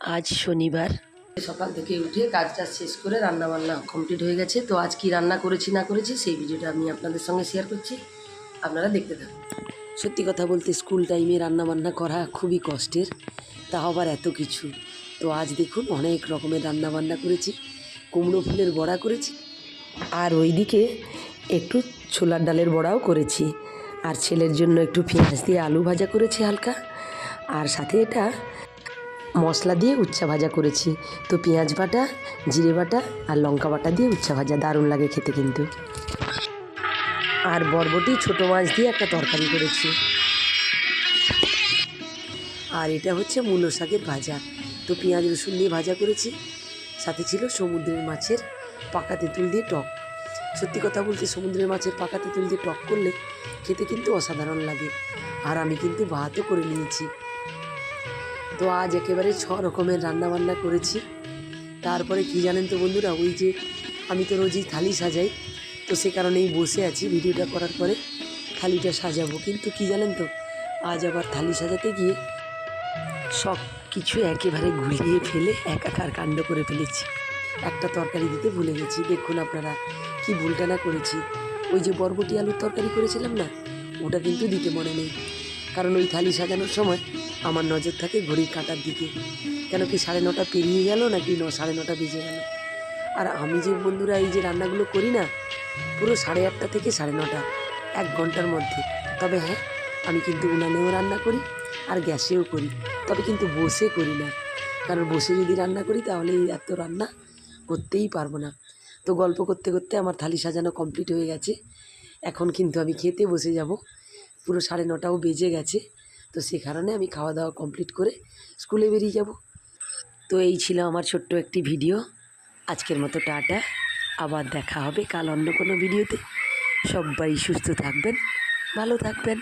আজ শনিবার। সকাল থেকে উঠে কাজ টাজ শেষ করে রান্না বান্না কমপ্লিট হয়ে গেছে। তো আজ কি রান্না করেছি না করেছি সেই ভিডিওটা আমি আপনাদের সঙ্গে শেয়ার করছি। আপনারা দেখতে থাকুন। সত্যি কথা বলতে স্কুল টাইমে রান্না বান্না করা খুবই কষ্টের তা আবার এত কিছু। তো আজ দেখুন অনেক রকমের রান্না বান্না করেছি কুমড়ো ফুলের বড়া করেছি আর ওইদিকে একটু ছোলার ডালের বড়াও করেছি। আর ছেলের জন্য একটু পেঁয়াজ দিয়ে আলু ভাজা করেছি হালকা আর সাথে এটা মশলা দিয়ে উচ্চা ভাজা করেছি। তো পেঁয়াজ বাটা, জিরে বাটা আর লঙ্কা বাটা দিয়ে উচ্চা ভাজা। দারুণ লাগে খেতে কিন্তু। আর বরবটি, ছোটো মাছ দিয়ে একটা তরকারি করেছি। আর এটা হচ্ছে মূলো শাকের ভাজা। তো পেঁয়াজ, রসুন দিয়ে ভাজা করেছি। সাথে ছিল সমুদ্রের মাছের পাকা তেঁতুল দিয়ে টক। সত্যি কথা বলতে, সমুদ্রের মাছের পাকা তেঁতুল দিয়ে টক করলে খেতে কিন্তু অসাধারণ লাগে। আর আমি কিন্তু ভাতও করে নিয়েছি। তো আজ একেবারে ছ রকমের রান্নাবান্না করেছি। তারপরে কি জানেন তো বন্ধুরা, ওই যে আমি তো রোজই থালি সাজাই, তো সে কারণেই বসে আছি ভিডিওটা করার পরে থালিটা সাজাবো। কিন্তু কি জানেন তো, আজ আবার থালি সাজাতে গিয়ে সব কিছু একেবারে গুলিয়ে ফেলে একাকার কাণ্ড করে ফেলেছি। একটা তরকারি দিতে ভুলে গেছি। দেখুন আপনারা কি ভুলটা না করেছি। ওই যে বরবটি আলুর তরকারি করেছিলাম না, ওটা কিন্তু দিতে মনে নেই। কারণ ওই থালি সাজানোর সময় আমার নজর থাকে ঘড়ির কাটার দিকে। কেন কি সাড়ে নটা পেরিয়ে গেল নাকি ন, সাড়ে নটা বেজে গেল? আর আমি যে বন্ধুরা এই যে রান্নাগুলো করি না, পুরো সাড়ে আটটা থেকে সাড়ে নটা, এক ঘণ্টার মধ্যে। তবে হ্যাঁ আমি কিন্তু উনানেও রান্না করি আর গ্যাসেও করি, তবে কিন্তু বসে করি না। কারণ বসে যদি রান্না করি তাহলে এত রান্না করতেই পারব না। তো গল্প করতে করতে আমার থালি সাজানো কমপ্লিট হয়ে গেছে। এখন কিন্তু আমি খেতে বসে যাব। পুরো সাড়ে নটাও বেজে গেছে। তো সে কারণে আমি খাওয়া দাওয়া কমপ্লিট করে স্কুলে বেরিয়ে যাব। তো এই ছিল আমার ছোট্ট একটি ভিডিও আজকের মতো টাটা। আবার দেখা হবে কাল অন্য কোনো ভিডিওতে সবাই সুস্থ থাকবেন, ভালো থাকবেন।